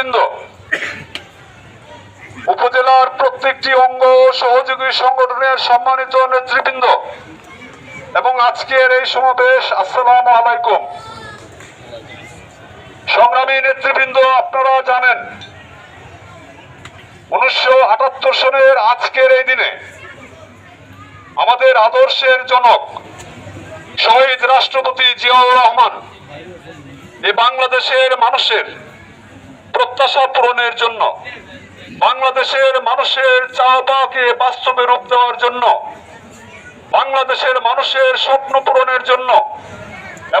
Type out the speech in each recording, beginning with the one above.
নেতৃবৃন্দ, উপজেলার প্রত্যেকটি অঙ্গ সহযোগী সংগঠনের সম্মানিত নেতৃবৃন্দ, এবং আজকের এই সমাবেশ, আসসালামু আলাইকুম। সংগ্রামী নেতৃবৃন্দ, আপনারা জানেন, উনিশশো আটাত্তর সনের আজকের এই দিনে আমাদের আদর্শের জনক শহীদ রাষ্ট্রপতি জিয়াউর রহমান এই বাংলাদেশের মানুষের প্রত্যাশা পূরণের জন্য, বাংলাদেশের মানুষের চাওয়া পাওয়াকে বাস্তবে রূপ দেওয়ার জন্য, বাংলাদেশের মানুষের স্বপ্ন পূরণের জন্য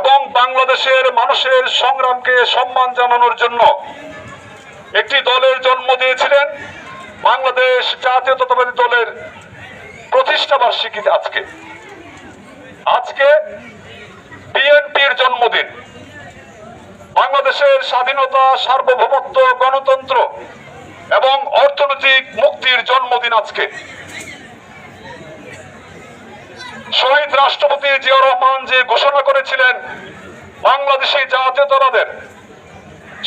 এবং বাংলাদেশের মানুষের সংগ্রামকে সম্মান জানানোর জন্য একটি দলের জন্ম দিয়েছিলেন বাংলাদেশ জাতীয়তাবাদী দলের প্রতিষ্ঠা বার্ষিকী আজকে। আজকে বিএনপির জন্মদিন। বাংলাদেশের স্বাধীনতা সার্বভৌমত্ব গণতন্ত্র এবং অর্থনৈতিক মুক্তির জন্মদিন আজকে। শহীদ রাষ্ট্রপতি জিয়া রহমান যে ঘোষণা করেছিলেন, বাংলাদেশি জাতীয়তাবাদের,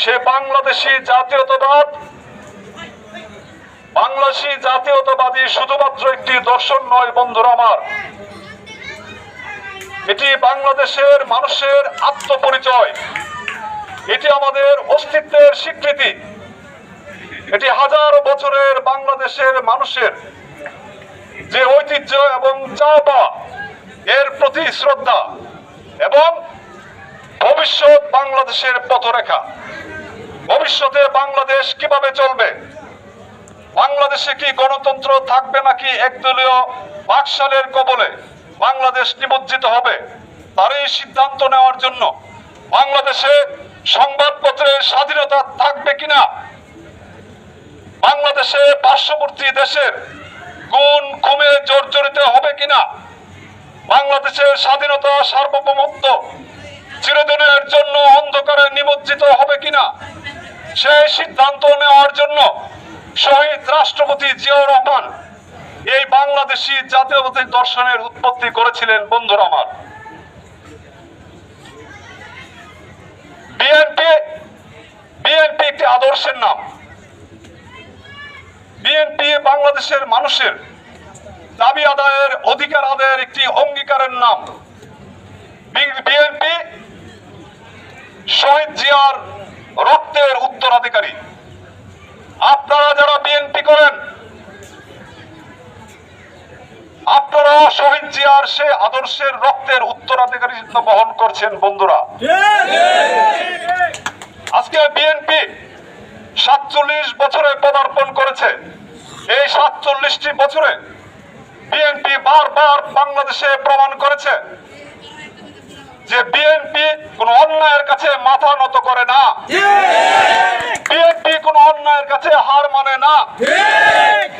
সে বাংলাদেশি জাতীয়তাবাদ, বাংলাদেশি জাতীয়তাবাদী শুধুমাত্র একটি দর্শন নয় বন্ধুরা আমার, এটি বাংলাদেশের মানুষের আত্মপরিচয়। এটি আমাদের অস্তিত্বের স্বীকৃতি। এটি হাজার বছরের বাংলাদেশের মানুষের যে ঐতিহ্য এবং চাওয়া এর প্রতি শ্রদ্ধা এবং ভবিষ্যৎ বাংলাদেশের পথরেখা। ভবিষ্যতে বাংলাদেশ কীভাবে চলবে? বাংলাদেশে কি গণতন্ত্র থাকবে নাকি একদলীয় বাকশালের কবলে বাংলাদেশ নিমজ্জিত হবে? তারই সিদ্ধান্ত নেওয়ার জন্য বাংলাদেশে সংবাদপত্রের স্বাধীনতা থাকবে কিনা? বাংলাদেশে পার্শ্ববর্তী দেশের গুণ খুমে জর্জরিত হবে কিনা? বাংলাদেশের স্বাধীনতা সার্বভৌমত্ব চিরদিনের জন্য অন্ধকারে নিমজ্জিত হবে কিনা? সেই সিদ্ধান্ত নেওয়ার জন্য শহীদ রাষ্ট্রপতি জিয়াউর রহমান এই বাংলাদেশি জাতীয়বাদী দর্শনের উৎপত্তি করেছিলেন, বন্ধুরা আমার বিএনপি বিএনপি আদর্শের নাম। বিএনপি বাংলাদেশের মানুষের দাবি আদায়ের অধিকার আদায়ের একটি অঙ্গীকারের নাম। বিএনপি শহীদ জিয়ার রক্তের উত্তরাধিকারী। আপনারা যারা বিএনপি করেন আপনারা শহীদ জিয়ার সে আদর্শের রক্তের উত্তরাধিকারী বহন করছেন বন্ধুরা। আজকে বিএনপি সাতচল্লিশ বছরে পদার্পণ করেছে। এই সাতচল্লিশটি বছরে বিএনপি বারবার বাংলাদেশে প্রমাণ করেছে যে বিএনপি কোন অন্যায়ের কাছে মাথা নত করে না। বিএনপি কোন অন্যায়ের কাছে হার মানে না।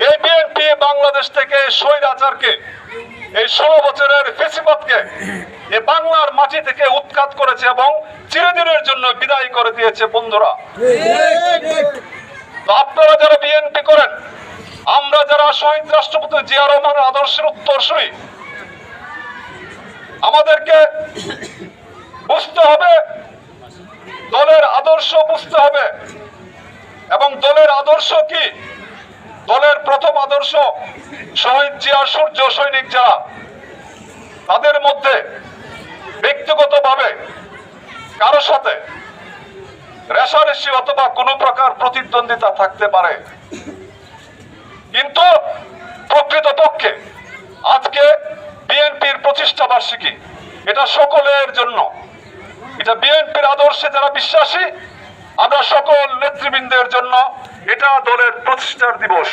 এই বিএনপি বাংলাদেশ থেকে স্বৈরাচারকে এই ষোলো বছরের ফেসিবাদকে এ বাংলার মাটি থেকে উৎখাত করেছে এবং চিরদিনের জন্য বিদায় করে দিয়েছে বন্ধুরা। আপনারা যারা বিএনপি করেন, আমরা যারা শহীদ রাষ্ট্রপতি জিয়া রহমানের আদর্শের উত্তরসূরি, আমাদেরকে বুঝতে হবে, দলের আদর্শ বুঝতে হবে এবং দলের আদর্শ কি? দলের প্রথম আদর্শ শহীদ জিয়া, সূর্য সৈনিক যারা, তাদের মধ্যে ব্যক্তিগতভাবে কারও সাথে রেশারেশি অথবা কোনো প্রকার প্রতিদ্বন্দ্বিতা থাকতে পারে। কিন্তু প্রকৃতপক্ষে আজকে বিএনপির প্রতিষ্ঠা বার্ষিকী, এটা সকলের জন্য। এটা বিএনপির আদর্শে যারা বিশ্বাসী আমরা সকল নেতৃবৃন্দের জন্য এটা দলের প্রতিষ্ঠার দিবস।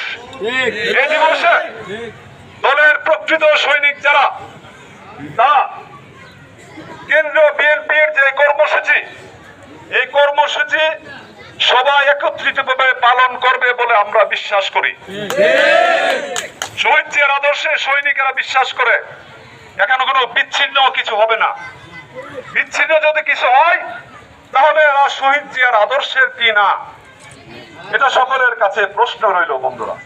এই দিবসে দলের প্রকৃত সৈনিক যারা তারা কেন্দ্রীয় বিএনপির যে কর্মসূচি এই কর্মসূচি সবাই একত্রিতভাবে পালন করবে বলে আমরা বিশ্বাস করি। শহীদ জিয়ার আদর্শে সৈনিকেরা বিশ্বাস করে এখানে কোনো বিচ্ছিন্ন কিছু হবে না। বিচ্ছিন্ন যদি কিছু হয় তাহলে এরা শহীদ জিয়ার আদর্শের কি না? এটা সকলের কাছে প্রশ্ন রইল, বন্ধুরা।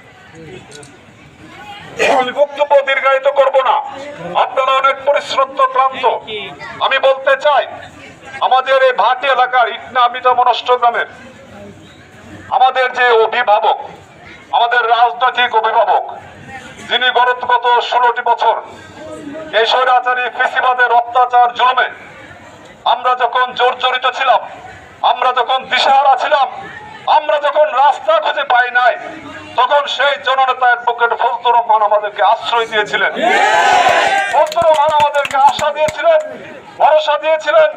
বক্তব্য দীর্ঘায়িত করব না। আপনারা অনেক ক্লান্ত। আমি বলতে চাই, আমাদের এই ভাটি এলাকার ইটনা আমিতা মনষ্ট গ্রামের, আমাদের যে অভিভাবক, আমাদের রাজনৈতিক অভিভাবক, যিনি গত ষোলোটি বছর এই স্বৈরাচারী ফেসিবাদের অত্যাচার জুলুমে আমরা যখন জর্জরিত ছিলাম, আমরা যখন দিশাহারা ছিলাম, আমরা যখন রাস্তা খুঁজে পাই নাই, তখন সেই জননেতা অ্যাডভোকেট ফজলুর রহমান আমাদেরকে আশ্রয় দিয়েছিলেন। ফজলুর রহমান আমাদেরকে আশা দিয়েছিলেন, ভরসা দিয়েছিলেন,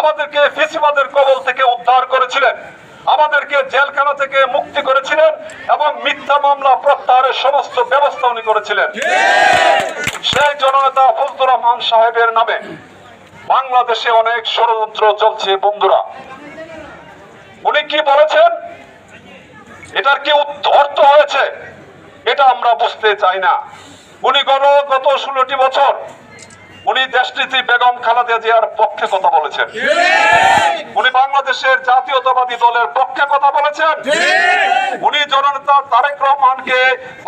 আমাদেরকে ফেসিবাদের কবল থেকে উদ্ধার করেছিলেন, আমাদেরকে জেলখানা থেকে মুক্তি করেছিলেন এবং মিথ্যা মামলা প্রত্যাহারের সমস্ত ব্যবস্থা উনি করেছিলেন। সেই জননেতা ফজলুর রহমান সাহেবের নামে বাংলাদেশে অনেক ষড়যন্ত্র চলছে, বন্ধুরা। উনি কি বলেছেন? এটার কি অর্থ হয়েছে? এটা আমরা বুঝতে চাই না। উনি গত ষোলোটি বছর উনি দেশনীতি বেগম খালেদা জিয়ার পক্ষে কথা বলেছেন। উনি বাংলাদেশের জাতীয়তাবাদী দলের পক্ষে কথা বলেছেন। উনি জননেতা তারেক রহমানকে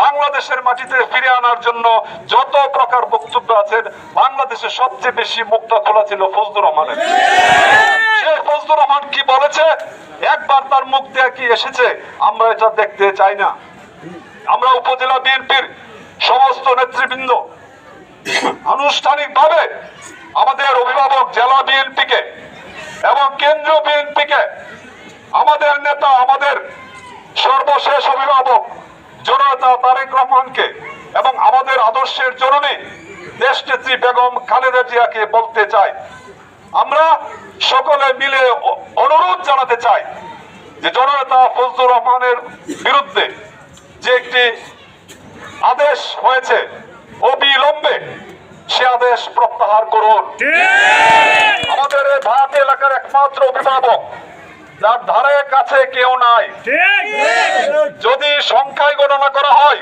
বাংলাদেশের মাটিতে ফিরে আনার জন্য যত প্রকার বক্তব্য আছেন বাংলাদেশে সবচেয়ে বেশি মুক্তা খোলা ছিল ফজলুর রহমানের। সে ফজলুর রহমান কি বলেছে? একবার তার মুখ দিয়ে কি এসেছে? আমরা এটা দেখতে চাই না। আমরা উপজেলা বিএনপির সমস্ত নেতৃবৃন্দ আনুষ্ঠানিকভাবে আমাদের অভিভাবক জেলা বিএনপিকে এবং কেন্দ্রীয় বিএনপিকে, আমাদের নেতা, আমাদের সর্বশেষ অভিভাবক জননেতা তারেক রহমানকে এবং আমাদের আদর্শের জননী দেশনেত্রী বেগম খালেদা জিয়াকে বলতে চাই। আমরা সকলে মিলে অনুরোধ জানাতে চাই যে জননেতা ফজলুর রহমানের বিরুদ্ধে যে একটি আদেশ হয়েছে অবিলম্বে সে আদেশ প্রত্যাহার করুন। আমাদের এই ভাট এলাকার একমাত্র অভিভাবক যার ধারে কাছে কেউ নাই। যদি সংখ্যায় গণনা করা হয়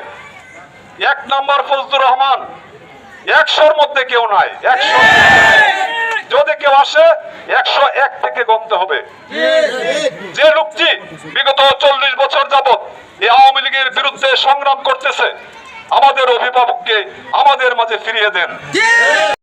এক নম্বর ফজলুর রহমান একশোর মধ্যে কেউ নাই একশো। যদি কেউ আসে একশো এক থেকে গণতে হবে। যে লোকটি বিগত চল্লিশ বছর যাবত এই আওয়ামী লীগের বিরুদ্ধে সংগ্রাম করতেছে আমাদের অভিভাবককে আমাদের মাঝে ফিরিয়ে দেন।